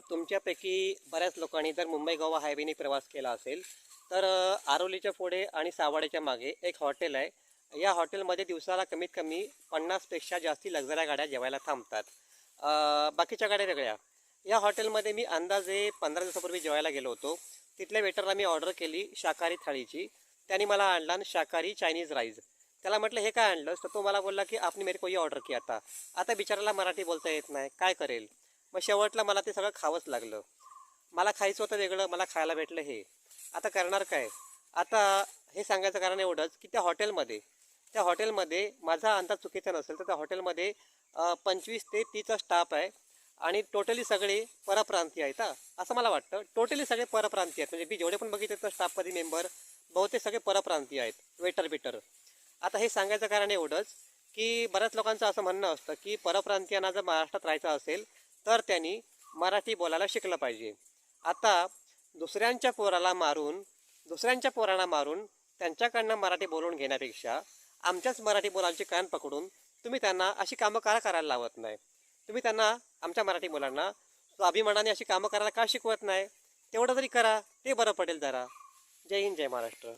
तुमच्यापैकी बऱ्याच लोकांनी जर मुंबई गोवा हायवेने प्रवास केला असेल तर आरोलीच्या पुढे आणि सावाड्याच्या मागे एक हॉटेल आहे. या हॉटेलमध्ये दिवसाला कमीत कमी पन्नासपेक्षा जास्ती लक्झऱ्या गाड्या जेवायला थांबतात. बाकीच्या गाड्या वेगळ्या. या हॉटेलमध्ये मी अंदाजे पंधरा दिवसापूर्वी जेवायला गेलो होतो. तिथल्या वेटरला मी ऑर्डर केली शाकाहारी थाळीची. त्याने मला आणला शाकाहारी चायनीज राईस. त्याला म्हटलं हे काय आणलंस? तर तो मला बोलला की आपने मेरे को ये ऑर्डर किया आता. आता बिचाराला मराठी बोलता येत नाही. काय करेल? मग शेवटला मला ते सगळं खावंच लागलं. मला खायचं होतं वेगळं मला खायला भेटलं हे. आता करणार काय? आता हे सांगायचं कारण एवढंच की त्या हॉटेलमध्ये त्या हॉटेलमध्ये माझा अंदाज चुकीचा नसेल तर त्या हॉटेलमध्ये पंचवीस ते तीसचा स्टाफ आहे आणि टोटली सगळे परप्रांतीय आहेत असं मला वाटतं. टोटली सगळे परप्रांतीय आहेत. म्हणजे मी जेवढे पण बघितले तर स्टाफमध्ये मेंबर बहुतेक सगळे परप्रांतीय आहेत. वेटर बिटर. आता हे सांगायचं कारण एवढंच की बऱ्याच लोकांचं असं म्हणणं असतं की परप्रांतीयांना जर महाराष्ट्रात राहायचं असेल तर त्यांनी मराठी बोलायला शिकलं पाहिजे. आता दुसऱ्यांच्या पोराला मारून दुसऱ्यांच्या पोरांना मारून त्यांच्याकडनं मराठी बोलून घेण्यापेक्षा आमच्याच मराठी बोलांचे कान पकडून तुम्ही त्यांना अशी कामं का करायला लावत नाही? तुम्ही त्यांना आमच्या मराठी मुलांना स्वाभिमानाने अशी कामं करायला का शिकवत नाही? तेवढं तरी करा ते बरं पडेल जरा. जय हिंद जय महाराष्ट्र.